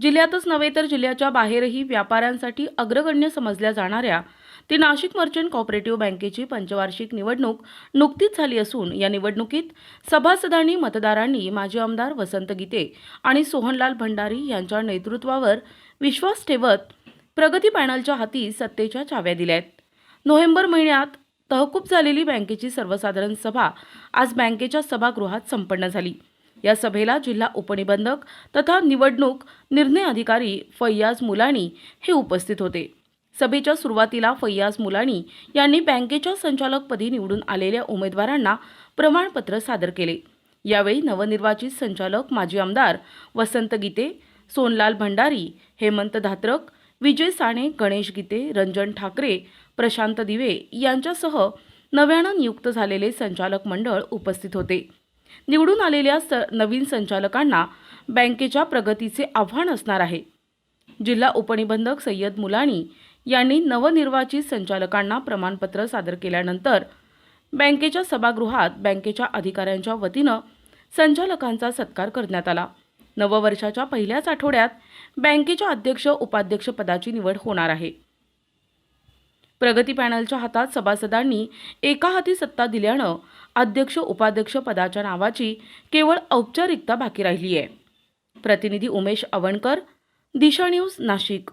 जिल्ह्यातच नव्हे तर जिल्ह्याच्या बाहेरही व्यापाऱ्यांसाठी अग्रगण्य समजल्या जाणाऱ्या ती नाशिक मर्चंट कॉपरेटिव्ह बँकेची पंचवार्षिक निवडणूक नुकतीच झाली असून या निवडणुकीत सभासदांनी मतदारांनी माजी आमदार वसंत गीते आणि सोहनलाल भंडारी यांच्या नेतृत्वावर विश्वास ठेवत प्रगती पॅनलच्या हाती सत्तेच्या चाव्या दिल्या आहेत नोव्हेंबर महिन्यात तहकूब झालेली बँकेची सर्वसाधारण सभा आज बँकेच्या सभागृहात संपन्न झाली. या सभेला जिल्हा उपनिबंधक तथा निवडणूक निर्णय अधिकारी फैयाज मुलानी हे उपस्थित होते. सभेच्या सुरुवातीला फैयाज मुलानी यांनी बँकेच्या संचालकपदी निवडून आलेल्या उमेदवारांना प्रमाणपत्र सादर केले. यावेळी नवनिर्वाचित संचालक माजी आमदार वसंत गीते सोनलाल भंडारी हेमंत धात्रक विजय साणे गणेश गीते रंजन ठाकरे प्रशांत दिवे यांच्यासह नव्यानं नियुक्त झालेले संचालक मंडळ उपस्थित होते. निवडून आलेल्या स नवीन संचालकांना बँकेच्या प्रगतीचे आव्हान असणार आहे. जिल्हा उपनिबंधक सय्यद मुलानी यांनी नवनिर्वाचित संचालकांना प्रमाणपत्र सादर केल्यानंतर बँकेच्या सभागृहात बँकेच्या अधिकाऱ्यांच्या वतीनं संचालकांचा सत्कार करण्यात आला. नववर्षाच्या पहिल्याच आठवड्यात बँकेच्या अध्यक्ष उपाध्यक्षपदाची निवड होणार आहे. प्रगती पॅनलच्या हातात सभासदांनी एका हाती सत्ता दिल्यानं अध्यक्ष उपाध्यक्ष पदाच्या नावाची केवळ औपचारिकता बाकी राहिली आहे प्रतिनिधी उमेश अवणकर दिशा न्यूज नाशिक.